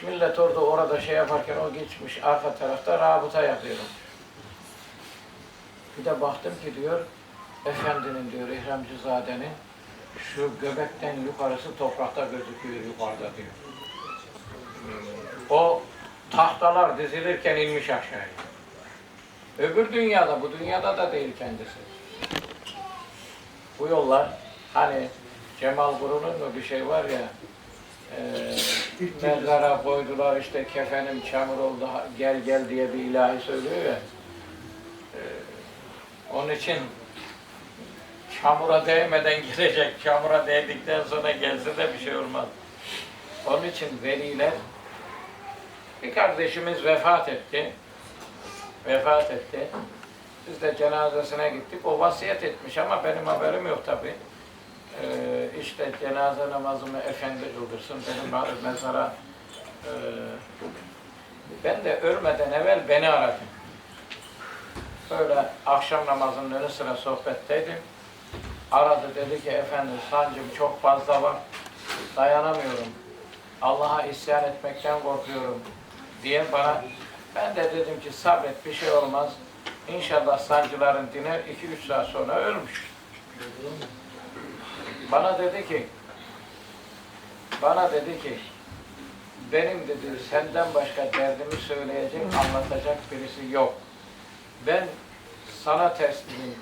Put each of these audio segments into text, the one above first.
Gelmiş millet orada orada şey yaparken o geçmiş arka tarafta rabıta yapıyorum. Bir de baktım ki diyor efendinin diyor İhramcızade'nin şu göbekten yukarısı toprakta gözüküyor yukarıda diyor. O tahtalar dizilirken inmiş aşağıya. Öbür dünyada, bu dünyada da değil kendisi. Bu yollar hani Cemal Guru'nun mu bir şey var ya e, mezara koydular işte kefenim çamur oldu gel gel diye bir ilahi söylüyor ya. E, onun için çamura değmeden girecek, çamura değdikten sonra gelse de bir şey olmaz. Onun için veliler bir kardeşimiz vefat etti. Vefat etti. Biz de cenazesine gittik. O vasiyet etmiş ama benim haberim yok tabii. Ee, işte cenaze namazımı efendi kıldırsın. Benim mezara e, ben de ölmeden evvel beni aradı. Böyle akşam namazının önü sıra sohbetteydim. Aradı dedi ki efendim sancım çok fazla var. Dayanamıyorum. Allah'a isyan etmekten korkuyorum diye bana ben de dedim ki sabret bir şey olmaz. İnşallah sancıların diner 2-3 saat sonra ölmüş. Bana dedi ki bana dedi ki benim dedi senden başka derdimi söyleyecek, anlatacak birisi yok. Ben sana teslimim.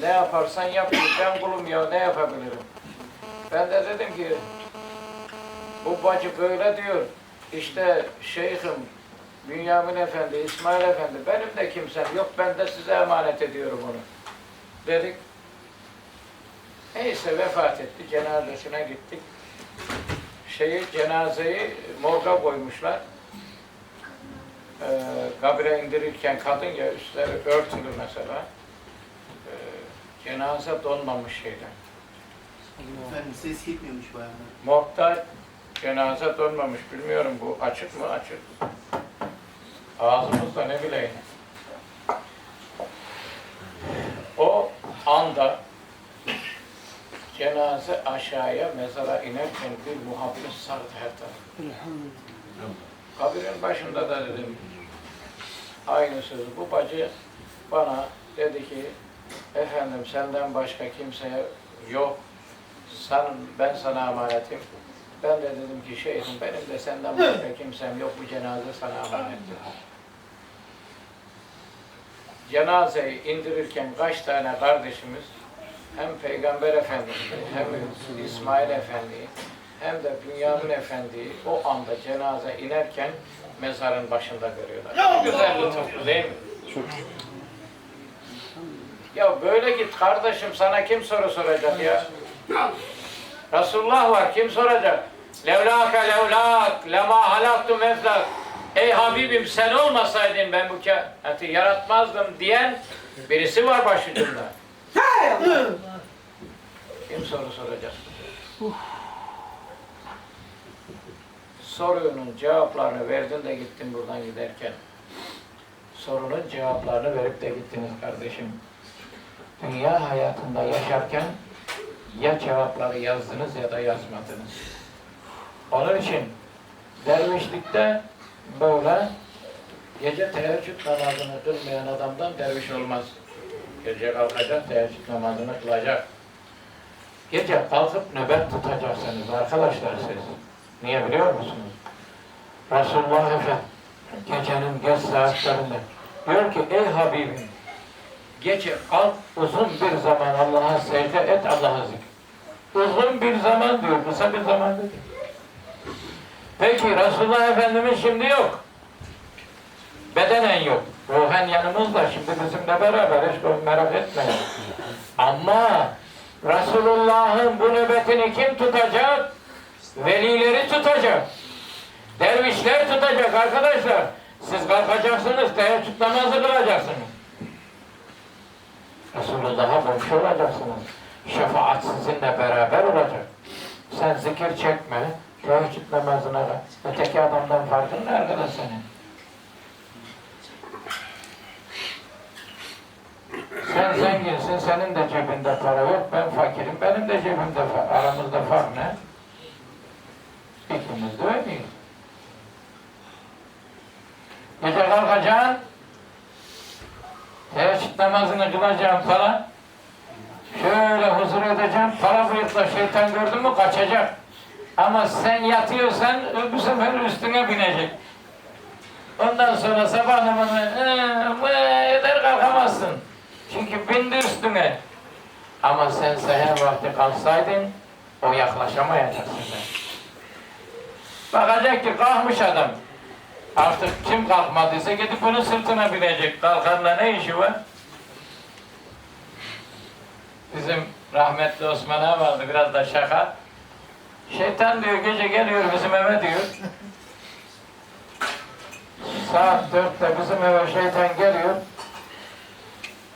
Ne yaparsan yap. Ben kulum ya ne yapabilirim? Ben de dedim ki bu bacı böyle diyor. İşte şeyhim Bünyamin Efendi, İsmail Efendi benim de kimsem yok. Ben de size emanet ediyorum onu. Dedik. Neyse vefat etti. Cenazesine gittik. Şeyi, cenazeyi morga koymuşlar. Ee, kabre indirirken kadın ya üstleri örtülü mesela. Ee, cenaze donmamış şeyden. Efendim ses gitmiyormuş bayağı. Morgda cenaze donmamış. Bilmiyorum bu açık mı? Açık. Ağzımızda ne bileyim. O anda cenaze aşağıya mezara inerken bir muhabbet sardı her tarafı. Kabirin başında da dedim aynı sözü. Bu bacı bana dedi ki efendim senden başka kimseye yok. Sen, ben sana emanetim. Ben de dedim ki şeyhim benim de senden başka kimsem yok. Bu cenaze sana emanettir. Cenazeyi indirirken kaç tane kardeşimiz hem Peygamber Efendimiz hem İsmail Efendi'yi hem de Bünyamin Efendi'yi o anda cenaze inerken mezarın başında görüyorlar. Ne güzel lütuf değil mi? Ya böyle git kardeşim sana kim soru soracak ya? Resulullah var kim soracak? Levlâke levlâk lemâ halaktu meflak. Ey Habibim sen olmasaydın ben bu kainatı yaratmazdım diyen birisi var başucumda. Kim soru soracak? Sorunun cevaplarını verdin de gittin buradan giderken. Sorunun cevaplarını verip de gittiniz kardeşim. Dünya hayatında yaşarken ya cevapları yazdınız ya da yazmadınız. Onun için dervişlikte böyle gece teheccüd namazını kılmayan adamdan derviş olmaz. Gece kalkacak, teheccüd namazını kılacak. Gece kalkıp nöbet tutacaksınız arkadaşlar siz. Niye biliyor musunuz? Resulullah Efendimiz gecenin geç saatlerinde diyor ki ey Habibim gece kalk uzun bir zaman Allah'a secde et Allah'a zikir. Uzun bir zaman diyor, kısa bir zaman değil. Peki Resulullah Efendimiz şimdi yok. Bedenen yok. Ruhen yanımızda şimdi bizimle beraber hiç merak etmeyin. Ama Resulullah'ın bu nöbetini kim tutacak? Velileri tutacak. Dervişler tutacak arkadaşlar. Siz kalkacaksınız, teheccüd namazı kılacaksınız. Resulullah'a komşu olacaksınız. Şefaat sizinle beraber olacak. Sen zikir çekme, teheccüd namazına. Öteki adamdan farkın ne arkadaş senin? Sen zenginsin, senin de cebinde para yok, ben fakirim, benim de cebimde fa- Aramızda fark ne? İkimiz de öyleyiz. Gece kalkacaksın. Teheccüd namazını kılacaksın falan. Şöyle huzur edeceğim. Para bıyıkla şeytan gördün mü kaçacak. Ama sen yatıyorsan bu sefer üstüne binecek. Ondan sonra sabah namazı "Ee, kalkamazsın. Çünkü bindi üstüne. Ama sen seher vakti kalksaydın o yaklaşamayacak size. Bakacak ki kalkmış adam. Artık kim kalkmadıysa gidip onun sırtına binecek. Kalkanla ne işi var? Bizim rahmetli Osman ağa vardı biraz da şaka. Şeytan diyor gece geliyor bizim eve diyor. Saat dörtte bizim eve şeytan geliyor.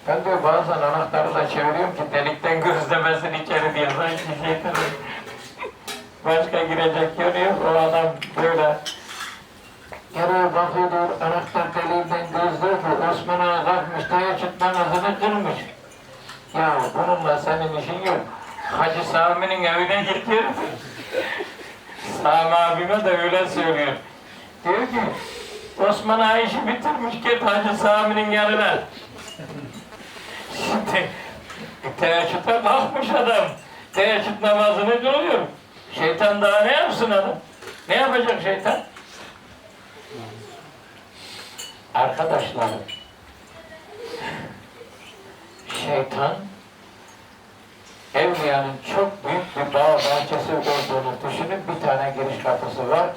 Ben diyor bazen anahtarı da çeviriyorum ki delikten gözlemesin içeri diye sanki şeytan. Başka girecek yeri yok. O adam böyle Geriye bakıyor diyor, anahtar deliğinden gözlüyor ki Osman Ağa kalkmış, teheccüd namazını kırmış. Ya bununla senin işin yok. Hacı Sami'nin evine gidiyor. Sami abime de öyle söylüyor. Diyor ki, Osman Ağa işi bitirmiş, git Hacı Sami'nin yanına. Teheccüde kalkmış adam. Teheccüd namazını kılıyor. Şeytan daha ne yapsın adam? Ne yapacak şeytan? Arkadaşlar, şeytan Evliyanın çok büyük bir bağ bahçesi olduğunu düşünün. Bir tane giriş kapısı var.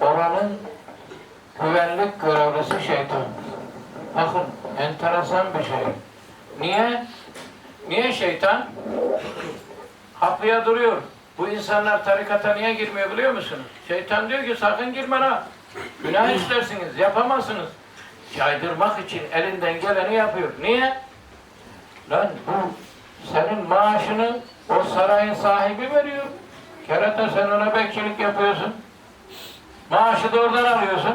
Oranın güvenlik görevlisi şeytan. Bakın enteresan bir şey. Niye? Niye şeytan? Haklıya duruyor. Bu insanlar tarikata niye girmiyor biliyor musunuz? Şeytan diyor ki sakın girme ha. Günah işlersiniz, yapamazsınız. Caydırmak için elinden geleni yapıyor. Niye? Lan bu senin maaşını o sarayın sahibi veriyor. Kerata sen ona bekçilik yapıyorsun. Maaşı da oradan alıyorsun.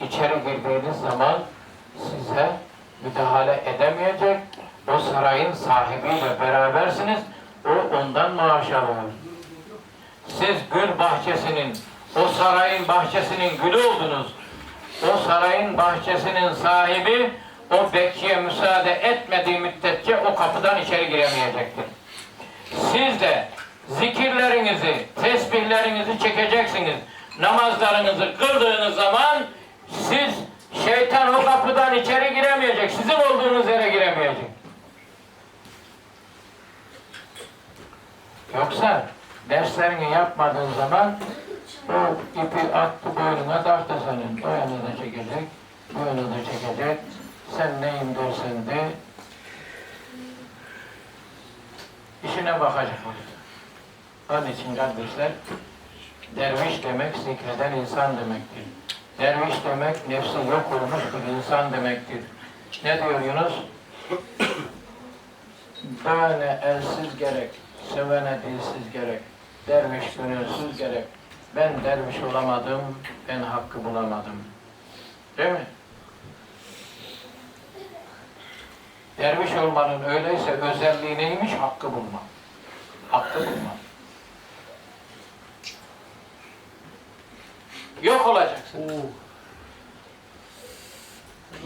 İçeri girdiğiniz zaman size müdahale edemeyecek. O sarayın sahibiyle berabersiniz. O ondan maaş alıyor. Siz gül bahçesinin, o sarayın bahçesinin gülü oldunuz. O sarayın bahçesinin sahibi o bekçiye müsaade etmediği müddetçe o kapıdan içeri giremeyecektir. Siz de zikirlerinizi, tesbihlerinizi çekeceksiniz. Namazlarınızı kıldığınız zaman siz şeytan o kapıdan içeri giremeyecek. Sizin olduğunuz yere giremeyecek. Yoksa derslerini yapmadığın zaman o ipi attı boynuna taktı senin. O yana da çekecek, bu yana da çekecek. Sen neyim dersen de işine bakacak orada. Onun için kardeşler derviş demek zikreden insan demektir. Derviş demek nefsi yok olmuş bir insan demektir. Ne diyor Yunus? Dövene elsiz gerek, sevene dilsiz gerek, derviş gönülsüz gerek. Ben derviş olamadım, ben hakkı bulamadım. Değil mi? Derviş olmanın öyleyse özelliği neymiş? Hakkı bulma. Hakkı bulma. Yok olacaksın.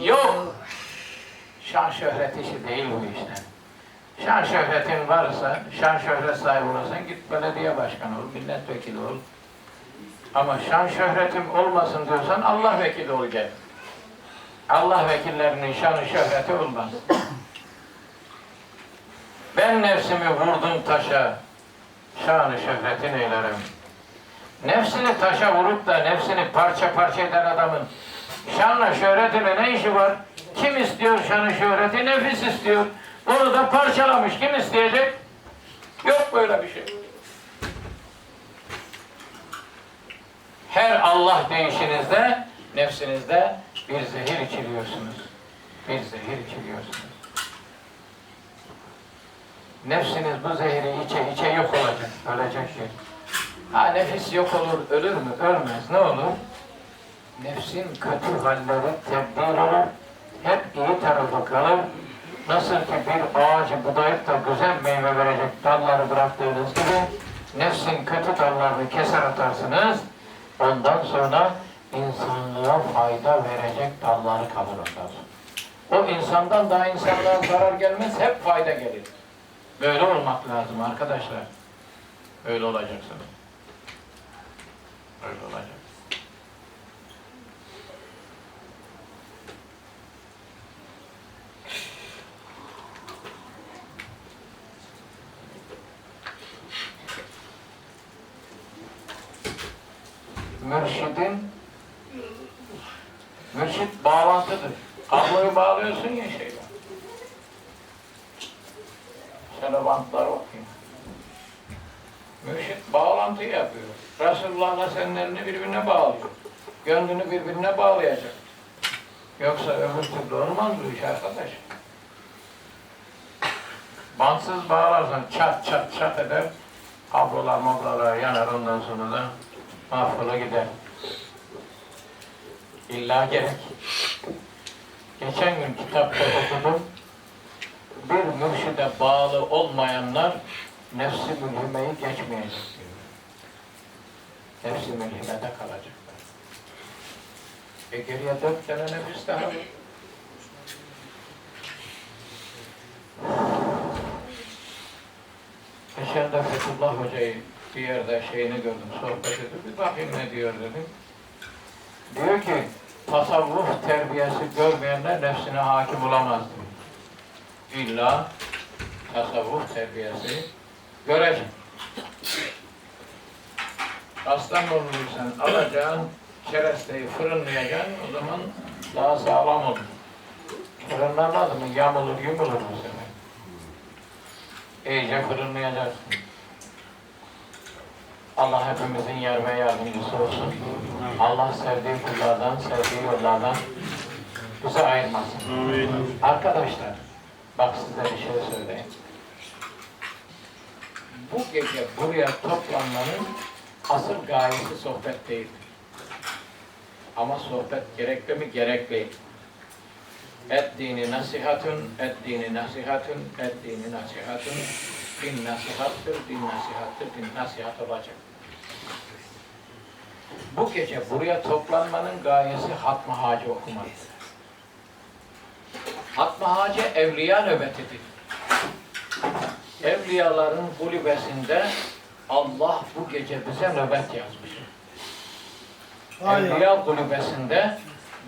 Yok. Şan şöhret işi değil bu işte. Şan şöhretin varsa, şan şöhret sahibi olursan git belediye başkanı ol, milletvekili ol. Ama şan şöhretim olmasın diyorsan Allah vekili ol gel. Allah vekillerinin şanı şöhreti olmaz. Ben nefsimi vurdum taşa, şanı şöhretin eylerim. Nefsini taşa vurup da nefsini parça parça eden adamın şanla şöhretine ne işi var? Kim istiyor şanı şöhreti? Nefis istiyor. Onu da parçalamış. Kim isteyecek? Yok böyle bir şey. Her Allah deyişinizde, nefsinizde bir zehir içiriyorsunuz. Bir zehir içiriyorsunuz. Nefsiniz bu zehri içe içe yok olacak, ölecek şey. Ha nefis yok olur, ölür mü? Ölmez. Ne olur? Nefsin kötü halleri tebdil olur. Hep iyi tarafı kalır. Nasıl ki bir ağacı budayıp da güzel meyve verecek dalları bıraktığınız gibi nefsin kötü dallarını keser atarsınız. Ondan sonra insanlığa fayda verecek dalları kalır sonra. O insandan daha insanlığa zarar gelmez, hep fayda gelir. Böyle olmak lazım arkadaşlar. Öyle olacaksınız. Öyle olacak. Kabloyu bağlıyorsun ya şeyle. Şöyle bantlar okuyayım. Mürşit bağlantı yapıyor. Resulullah'la senin elini birbirine bağlıyor. Gönlünü birbirine bağlayacak. Yoksa öbür türlü olmaz bu iş arkadaş. Bantsız bağlarsan çat çat çat eder. Kablolar moblalar yanar ondan sonra da mahvola gider. İlla gerek. Geçen gün kitapta okudum. Bir mürşide bağlı olmayanlar nefsi mülhimeyi geçmeyecek. Nefsi mülhimede kalacaklar. E geriye dört tane nefis daha var. Geçen de Fethullah Hoca'yı bir yerde şeyini gördüm, sohbet ediyor. Bir bakayım ne diyor dedim. Diyor ki, tasavvuf terbiyesi görmeyenler nefsine hakim olamaz diyor. İlla tasavvuf terbiyesi görecek. Aslan olursan alacağın keresteyi fırınlayacaksın, o zaman daha sağlam olur. Fırınlanmadı mı yamulur, yumulur bu sefer. İyice fırınlayacaksın. Allah hepimizin yer ve yardımcısı olsun. Allah sevdiği kullardan, sevdiği yollardan bizi ayırmasın. Arkadaşlar, bak size bir şey söyleyeyim. Bu gece buraya toplanmanın asıl gayesi sohbet değil. Ama sohbet gerekli mi? Gerekli. Et dini nasihatun, et dini nasihatun, et dini nasihatun. Din nasihattır, din nasihattır, din nasihat olacak. Bu gece buraya toplanmanın gayesi Hatma Hacı okumak. Hatma Hacı evliya nöbetidir. Evliyaların kulübesinde Allah bu gece bize nöbet yazmış. Evliya kulübesinde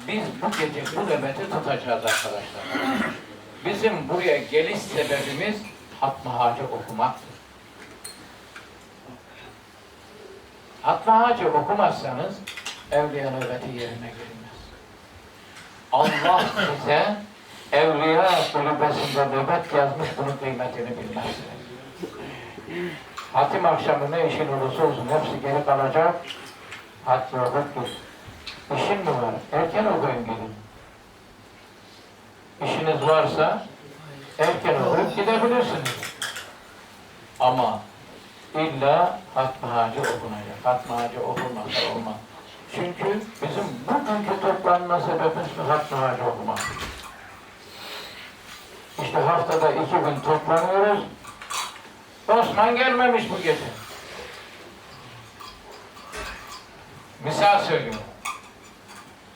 biz bu gece bu nöbeti tutacağız arkadaşlar. Bizim buraya geliş sebebimiz Hatma Hacı okumaktır. Hatma Hacı okumazsanız evliya nöbeti yerine gelmez. Allah size evliya kulübesinde nöbet yazmış bunun kıymetini bilmezsiniz. Hatim akşamı ne işin olursa olsun hepsi geri kalacak. Hatta git. İşin mi var? Erken okuyun gidin. İşiniz varsa erken okuyup gidebilirsiniz. Ama illa Hatma Hacı okunacak. Hatma Hacı okunmazsa olmaz. Çünkü bizim bugünkü toplanma sebebimiz Hatma Hacı okumak. İşte haftada iki gün toplanıyoruz. Osman gelmemiş bu gece. Misal söylüyorum.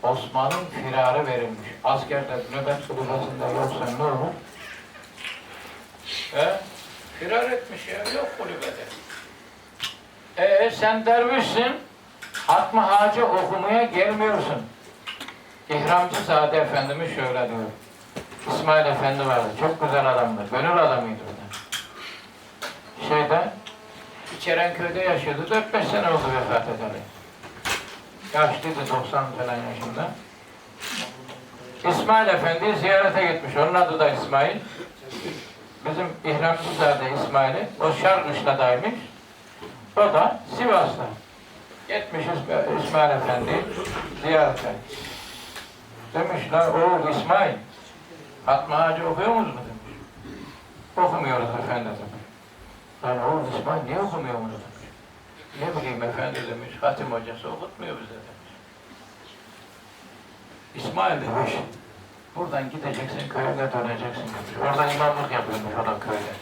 Osman'ın firarı verilmiş. Askerde nöbet kulübesinde yoksa ne olur? He? Firar etmiş ya, yok kulübede. Ee sen dervişsin, Hatma Hacı okumaya gelmiyorsun. İhramcı Sade Efendimiz şöyle diyor. İsmail Efendi vardı, çok güzel adamdı, gönül adamıydı. Şeyde, İçerenköy'de yaşıyordu, 4-5 sene oldu vefat edeli. Yaşlıydı 90 falan yaşında. İsmail Efendi'yi ziyarete gitmiş. Onun adı da İsmail. Bizim İhramcızade İsmail'i. O Şarkışla'daymış. O da Sivas'ta. Gitmiş İsma- İsmail Efendi ziyarete. Demişler, oğul İsmail, Fatma Hacı okuyor musunuz demiş. Okumuyoruz efendi demiş. Lan oğul İsmail niye okumuyor musunuz demiş. Ne bileyim efendi demiş, hatim hocası okutmuyor bize demiş. İsmail demiş, buradan gideceksin, köyüne döneceksin demiş. Orada imamlık yapıyormuş adam köyde.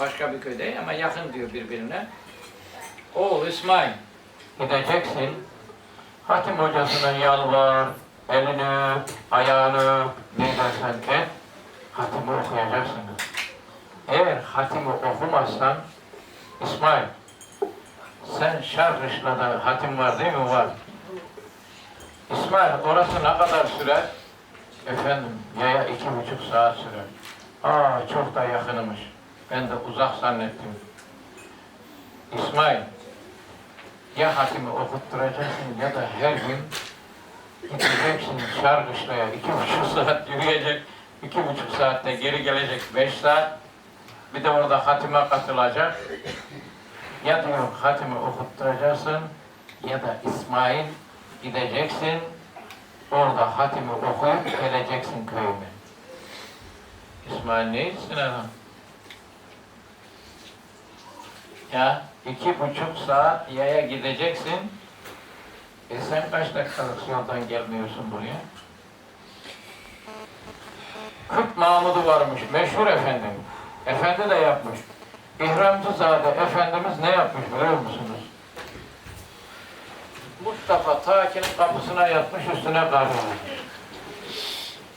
Başka bir köyde ama yakın diyor birbirine. Oğul İsmail, gideceksin, Hatim hocasına yalvar, elini, ayağını, ne dersen et, hatimi okuyacaksınız. Eğer hatimi okumazsan, İsmail, sen Şarkışla'da hatim var değil mi? Var. İsmail, orası ne kadar sürer? Efendim, yaya iki buçuk saat sürer. Aa, çok da yakınmış. Ben de uzak zannettim. İsmail, ya hatimi okutturacaksın ya da her gün gideceksin Şarkışla'ya iki buçuk saat yürüyecek, iki buçuk saatte geri gelecek beş saat. Bir de orada hatime katılacak. Ya diyor hatimi okutturacaksın ya da İsmail gideceksin orada hatimi okuyup geleceksin köyüme. İsmail ne içsin adam? Ya iki buçuk saat yaya gideceksin. E sen kaç dakikalık yoldan gelmiyorsun buraya? Kırk Mahmud'u varmış, meşhur efendim. Efendi de yapmış. İhramcızade Efendimiz ne yapmış biliyor musunuz? Mustafa Taki'nin kapısına yatmış, üstüne yağmış.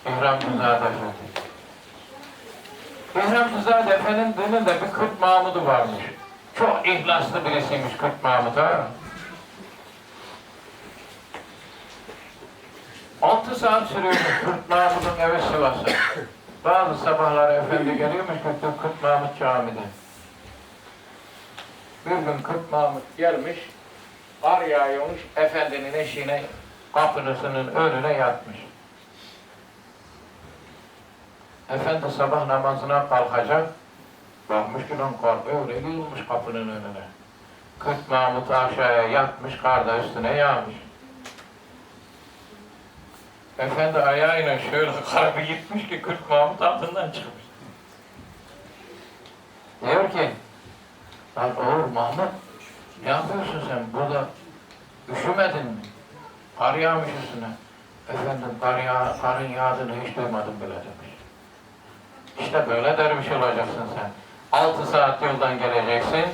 İhramcızade Efendi. İhramcızade Efendi'nin de bir Kırk Mahmud'u varmış. Çok ihlaslı birisiymiş Kırk Mahmud ha. Altı saat sürüyormuş Kırk Mahmud'un evi Sivas'a. Bazı sabahlar efendi geliyormuş Kırk, Kırk Mahmud camide. Bir gün Kırk Mahmud gelmiş, kar yağıyormuş, efendinin eşiğine kapısının önüne yatmış. Efendi sabah namazına kalkacak, bakmış ki lan kar öyle yığılmış kapının önüne. Kırk Mahmud aşağıya yatmış, kar da üstüne yağmış. Efendi ayağıyla şöyle kargı gitmiş ki Kırk Mahmut altından çıkmış. Diyor ki, Lan oğul Mahmut, ne yapıyorsun sen burada? Üşümedin mi? Kar yağmış üstüne. Efendim kar yağ, karın yağdığını hiç duymadım bile demiş. İşte böyle derviş olacaksın sen. Altı saat yoldan geleceksin,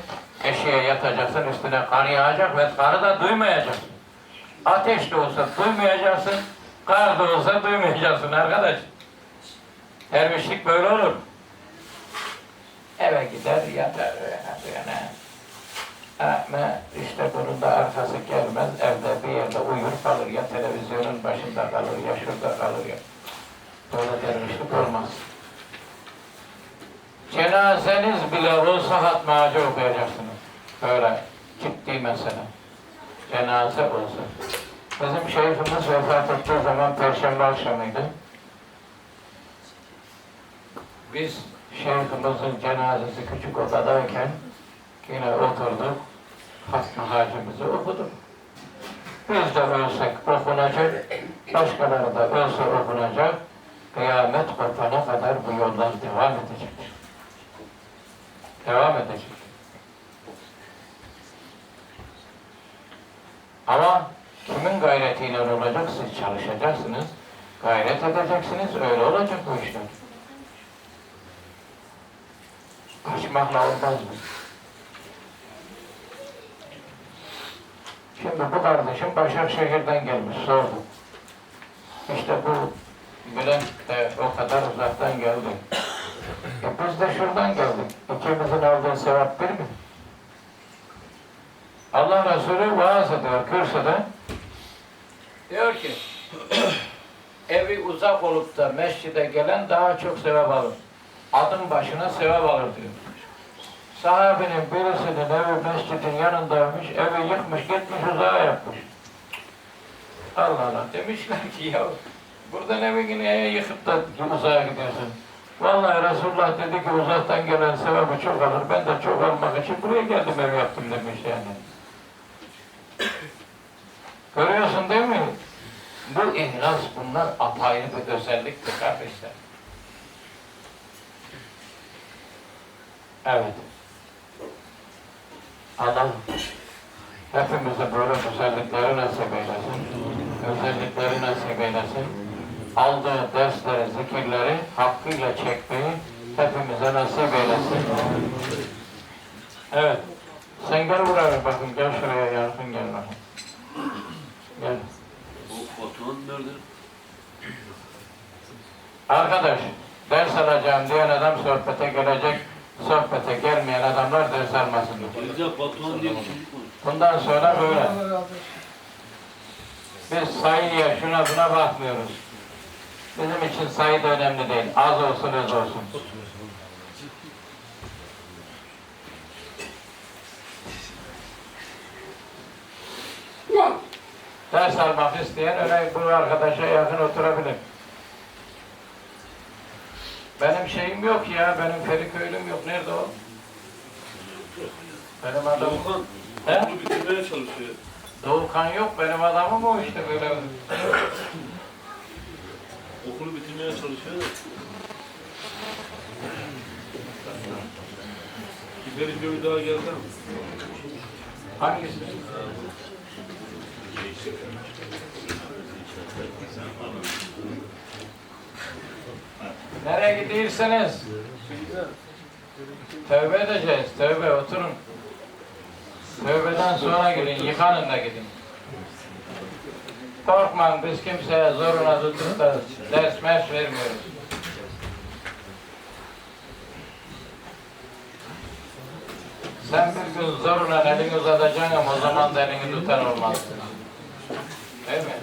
eşeğe yatacaksın, üstüne kar yağacak ve karı da duymayacaksın. Ateş de olsa duymayacaksın, kar da olsa duymayacaksın arkadaş. Dervişlik böyle olur. Eve gider yatar yani. Ama işte bunun da arkası gelmez. Evde bir yerde uyur kalır ya televizyonun başında kalır ya şurada kalır ya. Böyle dervişlik olmaz. Bile olsa hatma ağacı okuyacaksınız. Böyle ciddi mesele. Cenaze olsa. Bizim şeyhimiz vefat ettiği zaman Perşembe akşamıydı. Biz şeyhimizin cenazesi küçük odadayken yine oturduk, hatma hacimizi okuduk. Biz de ölsek okunacak, başkaları da ölse okunacak, kıyamet kopana kadar bu yollar devam edecek. Devam edecek. Ama kimin gayretiyle olacak? Siz çalışacaksınız, gayret edeceksiniz, öyle olacak bu işler. Kaçmakla olmaz mı? Şimdi bu kardeşim Başakşehir'den gelmiş, sordum. İşte bu Bülent de o kadar uzaktan geldi. Biz de şuradan geldik. İkimizin aldığı sevap bir mi? Allah Resulü vaaz ediyor kürsüde. Diyor ki, evi uzak olup da mescide gelen daha çok sevap alır. Adım başına sevap alır diyor. Sahabenin birisinin evi mescidin yanındaymış, evi yıkmış, gitmiş uzağa yapmış. Allah Allah demişler ki ya buradan evini niye yıkıp da uzağa gidiyorsun? Vallahi Resulullah dedi ki uzaktan gelen sevabı çok alır. Ben de çok almak için buraya geldim ev yaptım demiş yani. Görüyorsun değil mi? Bu ihlas bunlar apayrı bir özelliktir kardeşler. Evet. Allah hepimize böyle özellikleri nasip eylesin. Özellikleri nasip eylesin. Aldığı dersleri, zikirleri hakkıyla çekmeyi hepimize nasip eylesin. Evet. Sen gel buraya bakın, gel şuraya yakın gel bakın. Gel. Batuhan nerede? Arkadaş, ders alacağım diyen adam sohbete gelecek, sohbete gelmeyen adamlar ders almasın. Var. Bundan sonra böyle. Biz sayıya, şuna buna bakmıyoruz. Bizim için sayı da önemli değil. Az olsun, az olsun. Ders almak isteyen öyle bu arkadaşa yakın oturabilir. Benim şeyim yok ya, benim Feriköylüm yok. Nerede o? Benim adamım. Doğukan He? bitirmeye çalışıyor. Doğukan yok, benim adamım o işte böyle. Bitirmeye çalışıyor da. Bir daha geldi mi? Hangisi? Nereye gidiyorsunuz? Tövbe edeceğiz, tövbe oturun. Tövbeden sonra gidin, yıkanın da gidin. Korkmayın, biz kimseye zoruna tutup da ders mers vermiyoruz. Sen bir gün zoruna elini uzatacaksın ama o zaman da elini tutan olmaz. Değil mi?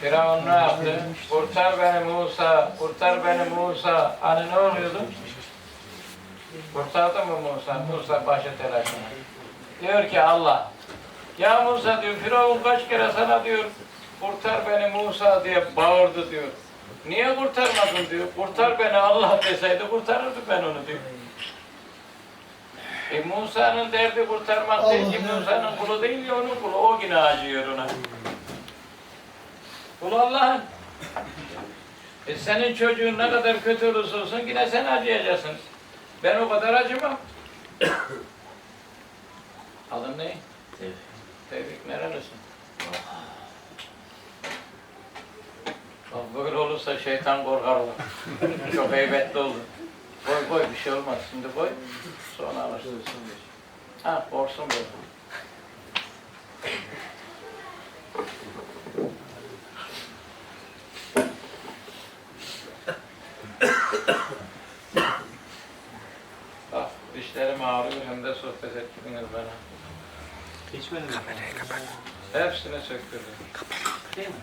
Firavun ne yaptı? Kurtar beni Musa, kurtar beni Musa. Hani ne oluyordu? Kurtardı mı Musa? Musa başı telaşına. Diyor ki Allah, ya Musa diyor, Firavun kaç kere sana diyor, kurtar beni Musa diye bağırdı diyor. Niye kurtarmadın diyor. Kurtar beni Allah deseydi kurtarırdı ben onu diyor. E Musa'nın derdi kurtarmak değil ki Musa'nın kulu değil ya onun kulu. O yine acıyor ona. Kul Allah'ın. E senin çocuğun ne kadar kötü olursa olsun yine sen acıyacaksın. Ben o kadar acımam. Adın ne? Tevfik. Tevfik nerelisin? Bak böyle olursa şeytan korkar olur. Çok heybetli olur. Koy koy bir şey olmaz. Şimdi koy. Sonra alırsın. Ha korksun böyle. Bak dişlerim ağrıyor hem de sohbet ettiniz bana. Geçmedi mi? Hepsini söktürdüm. Değil mi?